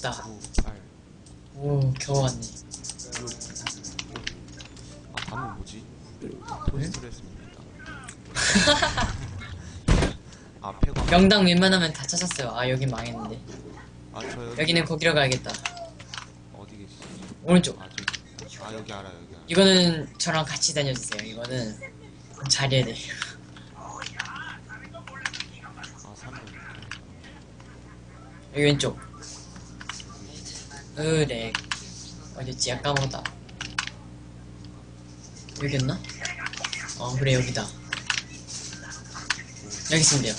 나. 9, 8. 오, 겨우 왔네. 아, 다음은 뭐지? 토스트레스입니다. 아, 폐광. 명당 웬만하면 다 찾았어요. 아, 여긴 망했는데. 아, 저 여기. 여기는 거기로 가야겠다. 어디 계시지? 오른쪽. 아, 저기. 아, 여기 알아, 여기 알아. 이거는 저랑 같이 다녀주세요. 이거는 잘해야 돼. 아, 3번. 여기 왼쪽. 으렉. 어딨지? 아까 먹었다. 여기였나? 어, 그래, 여기다. 여기 있으면 돼요.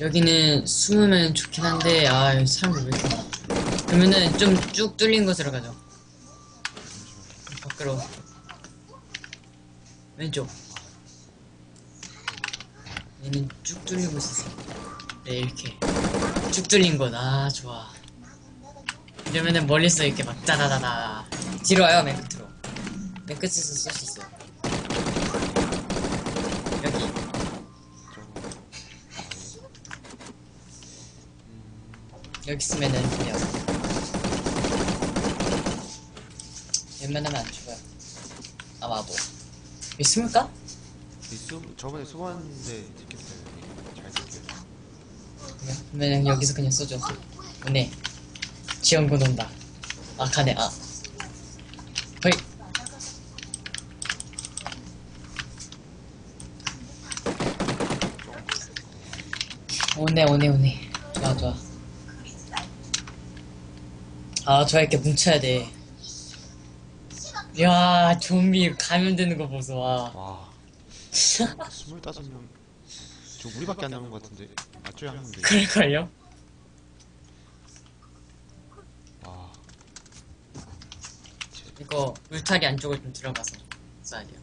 여기는 숨으면 좋긴 한데, 아, 여기 사람들 왜 이렇게 많아. 그러면은 좀 쭉 뚫린 곳으로 가죠. 밖으로. 왼쪽. 얘는 쭉 곳이 있어. 네, 이렇게. 쭉 뚫린 곳. 아, 좋아. 이러면은 멀리서 이렇게 막 따다다다. 뒤로 와요, 맨 끝으로. 맨 끝에서 쏠 수 있어요. 여기. 여기 있으면은 그냥. 웬만하면 안 죽어요. 아마도. 숨을까? 이 수, 저번에. 잘 찍혔어요. 그러면 여기서 그냥 쏘죠. 오네. 지원군 온다. 아, 가네, 아. 허이. 오네, 오네, 오네. 좋아, 좋아. 아, 저 이렇게 뭉쳐야 돼. 야, 좀비 감염되는 거 보소, 와. 와. 25명. 저 우리밖에 안 남은 것 같은데. 아, 저기 한 명. 돼. 그럴걸요? 와. 이거 울타리 안쪽을 좀 들어가서 써야 돼요.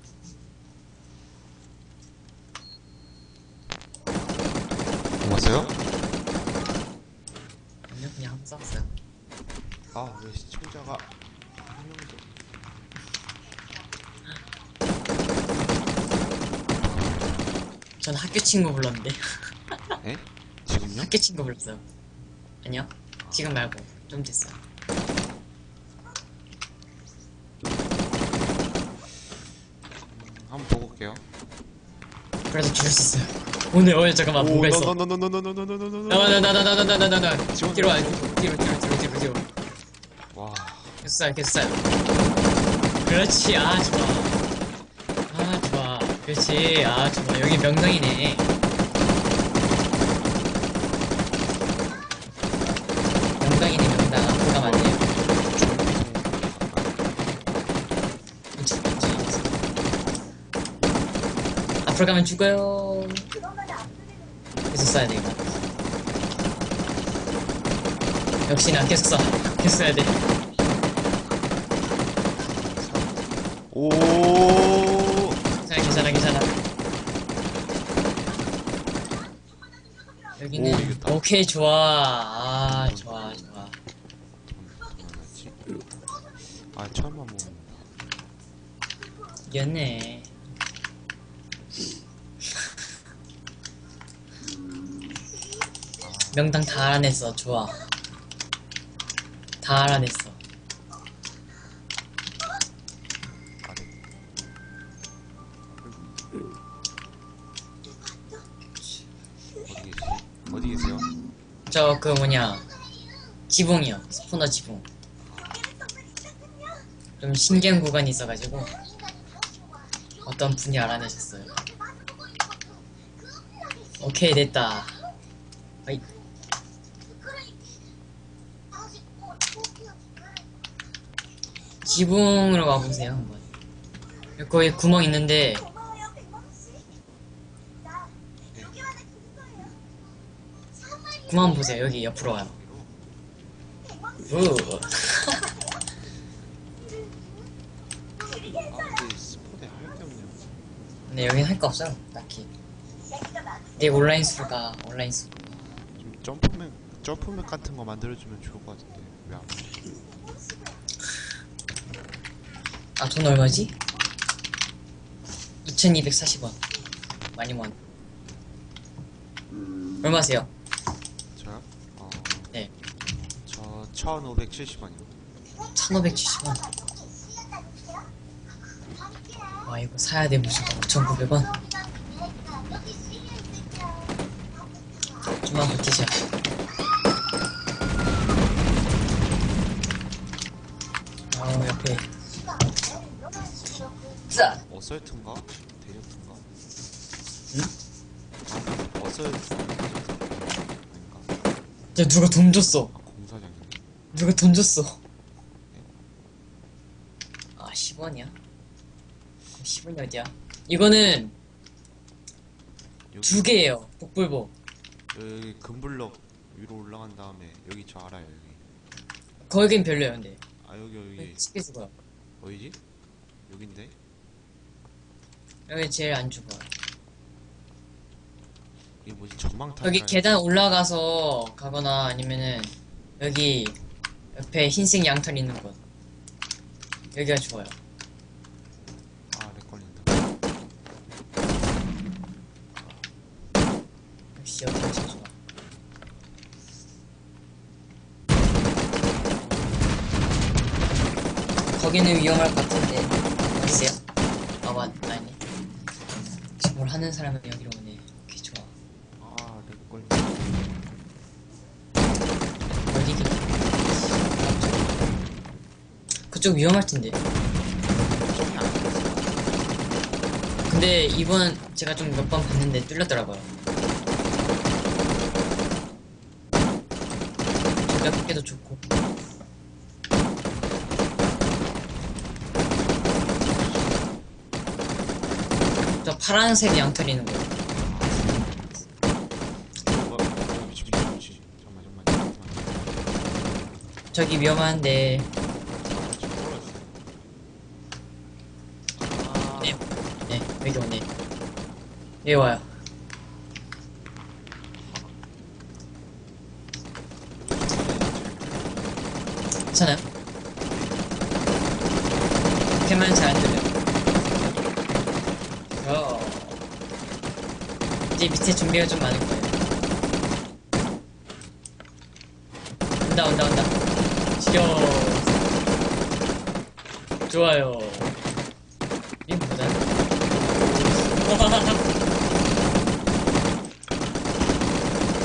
왔어요? 아니요, 그냥 한번 써봤어요. 아, 왜 시청자가 한 명도. 전 학교 친구 불렀는데. 에? 아니요? 학교친거 불렀어요. 아니요? 지금 말고. 좀 됐어. 한번 보고 올게요. 그래서 죽을 수 있어요. 오늘 오늘 잠깐만 뭔가 있어. 나와 나와 나와 나와 나와 나와 나와. 지원, 뒤로 와 뒤로 뒤로 뒤로 뒤로 뒤로. 와. 계속 쏴 계속 쏴. 그렇지 아 좋아. 아 좋아. 그렇지 아 좋아 여기 명성이네. 앞으로 가면 죽어요. 계속 쏴야 돼 이거. 역시나 계속 쏴. 계속 쏴야 돼. 오. 괜찮아 괜찮아 괜찮아. 여기는 오, 이겼다. 오케이 좋아. 아 좋아 좋아. 아, 처음만. 이겼네. 명당 다 알아냈어. 좋아. 다 알아냈어. 어디 계세요? 저 그 뭐냐 지붕이요. 스포너 지붕. 좀 신기한 구간이 있어가지고 어떤 분이 알아내셨어요. 오케이 됐다. 어이. 지붕으로 와보세요 한번. 거기 구멍 있는데 구멍 보세요 여기 옆으로 와요. 우. 아, 근데 여긴 할 거 없어요 딱히. 내 온라인 수로 가 온라인 수. 좀 점프맨 점프맨 같은 거 만들어주면 좋을 것 같은데 왜 안? 해? 아, 돈 얼마지? 2240원. 많이 모았. 얼마세요? 1570원이요 1570원 와 이거 사야 돼 무슨 5,900원 좀만 버티자 아우 옆에 자 어설트인가? 대저트인가? 응? 아, 어설트 아닌가? 야 누가 돈 줬어 아 공사장이네 누가 돈 줬어 아 10원이야? 10원이 어디야? 이거는 여기, 두 개예요 복불복 여기 금블럭 위로 올라간 다음에 여기 저 알아요 여기 거긴 별로예요 근데 아 여기 여기 쉽게 죽어요 어디지? 여긴데? 여기 제일 안 죽어요 이게 뭐지? 전망탑 여기 계단 올라가서 가거나 아니면은 여기 옆에 흰색 양털 있는 곳. 여기가 좋아요. 아렉 걸린다. 역시 여기가 제일 좋아. 거기는 위험할 것 같은데. 어디세요? 아 하는 사람은 여기로 오네. 오케이 좋아. 아렉 걸린다 어디긴 그쪽 위험할 텐데. 근데 이번 제가 좀 몇 번 봤는데 뚫렸더라고요. 가볍게도 좋고 파란색이 양털이 있는 거. 저기 위험한데. 네, 네, 여기 오네. 여기 와요. 괜찮아요? 걔만 잘안 들려요. 이제 밑에 준비가 좀 많을 거예요. 온다, 온다, 온다. 지겨워. 좋아요. 이거 뭐다?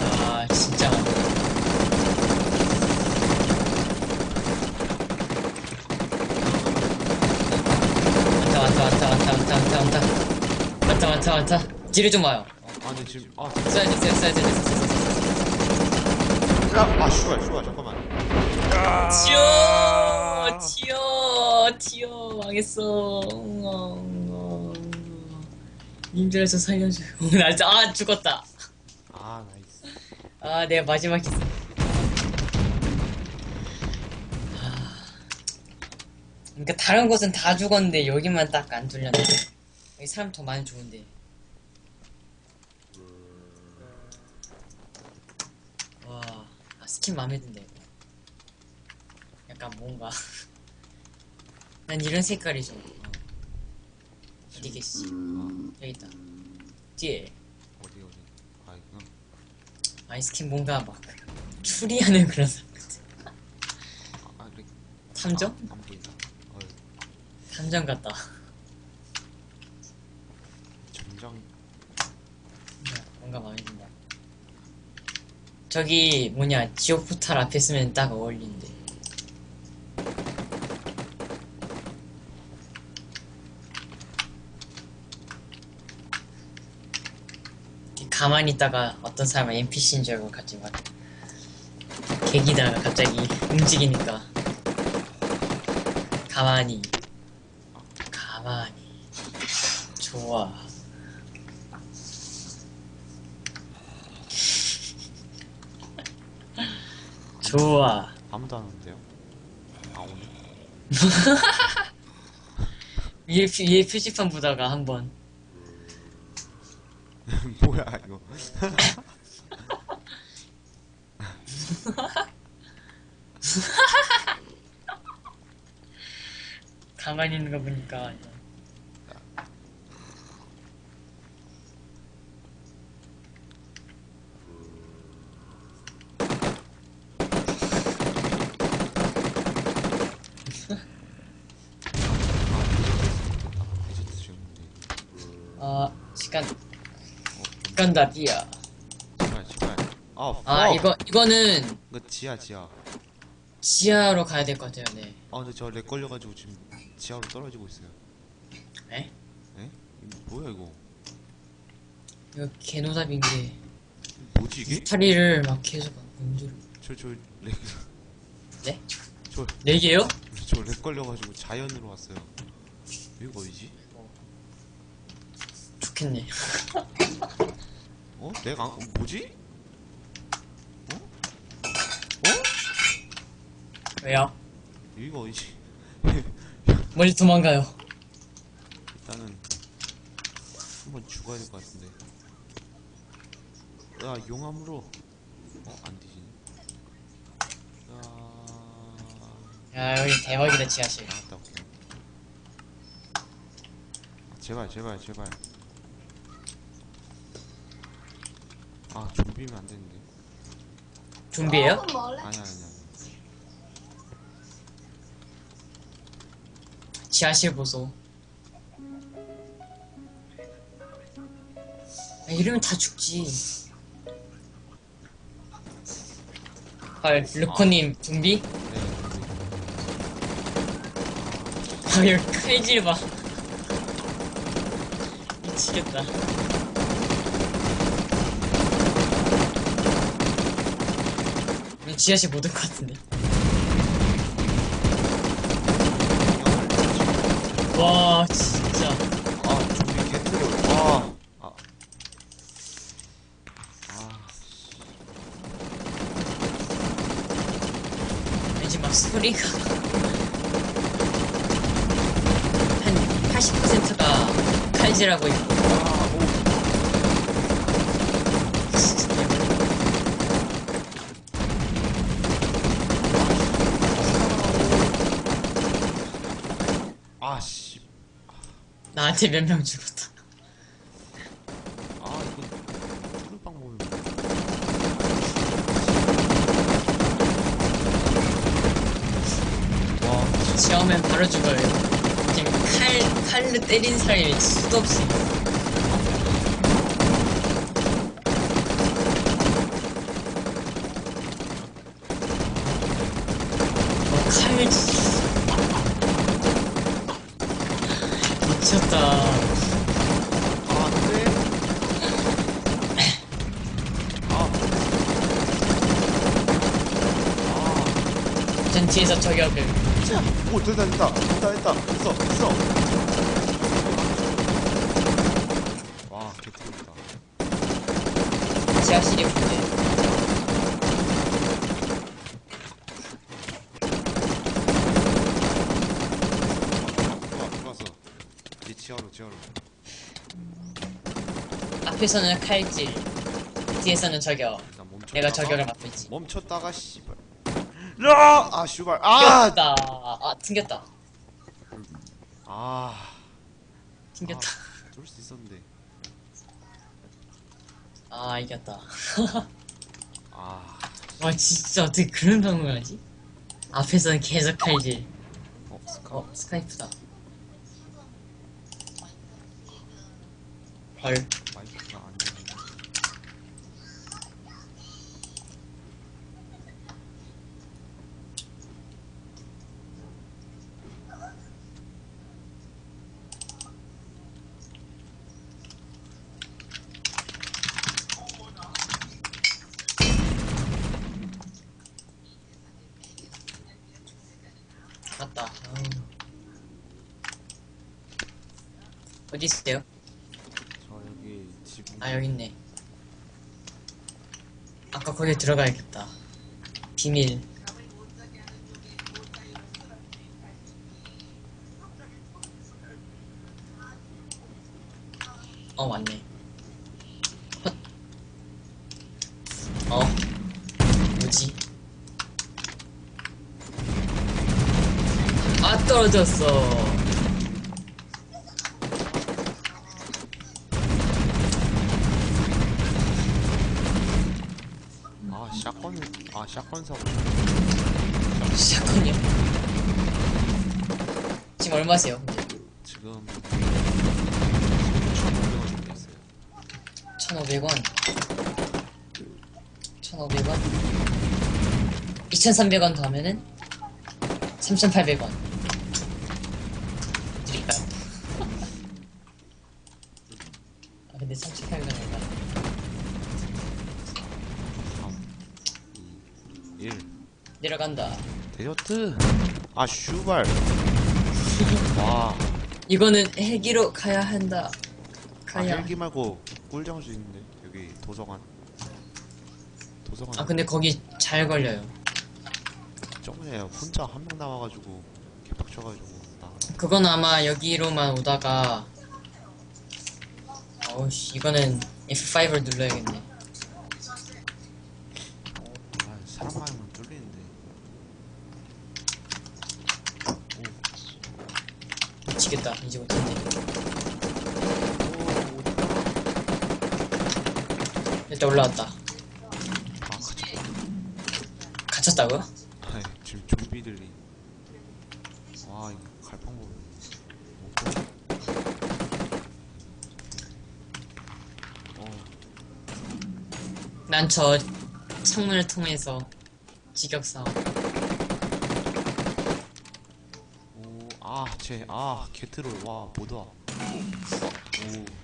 아, 왔다, 왔다, 왔다, 왔다, 왔다, 왔다. 왔다, 왔다, 왔다. 뒤를 좀 와요. 아 근데 지금 아. 돼 써야 돼, 써야 돼 야! 아 슈가 슈가 잠깐만. 튀어 튀어 튀어 망했어. 님들아 저 살려줘 나 진짜 아 죽었다. 아 나이스. 아 내가 마지막 했어 아. 그러니까 다른 곳은 다 죽었는데 여기만 딱 안 뚫렸네. 여기 사람 더 많이 죽은데 스킨 마음에 든다 이거 약간 뭔가 난 이런 색깔이 좀 어. 어디 계시지 여기 있다 뒤에 어디 어디 아 이구나 아이 스킨 뭔가 막 추리하는 그런 사람 같아. 아 렉. 탐정? 아, 안 보인다 어 탐정 같다. 점장 뭔가 마음에 든다. 저기 뭐냐 지옥 포탈 앞에 쓰면 딱 어울리는데. 가만히 있다가 어떤 사람은 NPC인 줄 알고 갔지만 계기다가 갑자기 움직이니까. 가만히. 가만히. 좋아 좋아. 아무도 안 오는데요? 아 오네 위에, 표- 위에 표지판 보다가 한번. 뭐야 이거? 가만히 있는 거 보니까 시간 간다 삐야 제발 제발 아, 아 어! 이거 이거는 이거 지하 지하 지하로 가야 될 것 같아요 네 아 근데 저렉 걸려가지고 지금 지하로 떨어지고 있어요 에? 에? 이거 뭐야 이거 이거 개노답인 게 뭐지 이게? 스타리를 막 계속 건드려 저저렉 네? 저, 네 개요? 저렉 걸려가지고 자연으로 왔어요 여기가 어디지? 좋겠네 어? 렉 안.. 뭐지? 왜요? 여기가 어디지? 멀리 도망가요 일단은 한번 죽어야 될 것 같은데 야 용암으로 어? 안 뒤지네 야... 야 여기 대박이다 지하실 아, 제발 제발 제발 아 좀비면 안 되는데. 좀비예요? 아니야 아니야 지하실 보소. 아, 이러면 다 죽지. 헐 르코님 좀비? 네아 여기 칼질 봐. 미치겠다 이거 지하실 못올 것 같은데. 와 진짜. 아 좀비 개트롤 와 아. 아. 왠지 막 소리가. 한 80%가 칼질하고 있고 아, 오. 진짜 대박이다. 아씨 나한테 몇 명 죽었다. 아 이거 뚫을 방법이 와 지하면 바로 죽어요. 지금 칼, 칼로 때린 사람이 수도 없이 어, 칼미쳤다 아, 안돼 아. 전 뒤에서 저격을. 아. 오 됐다 됐다. 됐다 됐다. 됐어 됐어. 와 개트롤이다. 지하실이 문제 좋아 좋았어. 이 지하로 지하로. 앞에서는 칼질 뒤에서는 저격. 일단 멈췄다가? 내가 저격을 맡고 있지. 멈췄다가 씨발 야! 아 씨발. 아! 튕겼다. 아 튕겼다. 아. 튕겼다. 쏠수 있었는데. 아 이겼다. 아. 와 진짜 어떻게 그런 방법을 하지? 앞에서는 계속 칼질 어, 스카 어 스카이프다. 헐 마이크가 안 되네 맞다 아우. 어디 있어요? 저 여기 지붕 아 여기 있네. 아까 거기 들어가야겠다. 비밀. 어 맞네. 헛. 어. 뭐지? 아 떨어졌어 아 샷건 사고 시작군요 지금 얼마세요? 지금 1,500원 정도 있어요 1,500원 1,500원 2,300원 더 하면은 3,800원 드릴까요? 아 근데 3,800원 얼마 1 내려간다. 데저트? 아 슈발. 와. 이거는 헬기로 가야 한다. 아, 가야. 헬기 말고 꿀정수 있는데 여기 도서관. 도서관. 아 근데 거기 잘 걸려요. 저번에 혼자 한 명 나와가지고 개빡쳐가지고 나. 그건 아마 여기로만 오다가 어우씨 이거는 F5를 눌러야겠네 아, 사람 많으면 뚫리는데 미치겠다 이제 못했네 오 어디가 일단 올라왔다. 아 갇혔다. 갇혔다고요? 아이, 지금 좀비들이. 와 이거 갈 방법 어. 난저 창문을 통해서 직격 싸움. 오, 아, 쟤, 아, 게트롤, 와, 못 와. 오, 오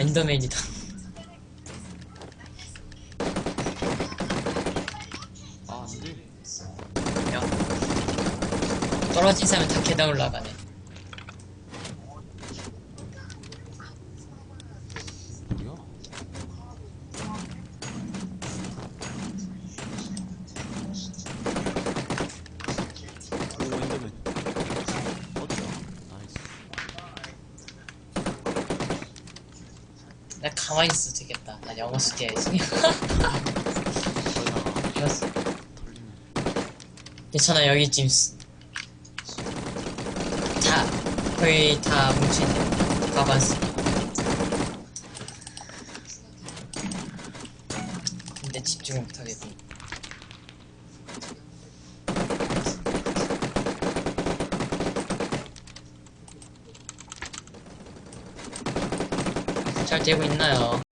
엔더맨이다 아, 안 돼. 야 떨어진 사람은 다 계단 올라가네 뭐야? 오, 엔더맨. 어디야? 나이스. 나 가만히 있어도 되겠다. 나 영어 숙제해야지 털리네. 괜찮아 여기 지금 스- 다 거의 다 뭉쳐있네 가반스 근데 집중을 못하겠고 잘 되고 있나요?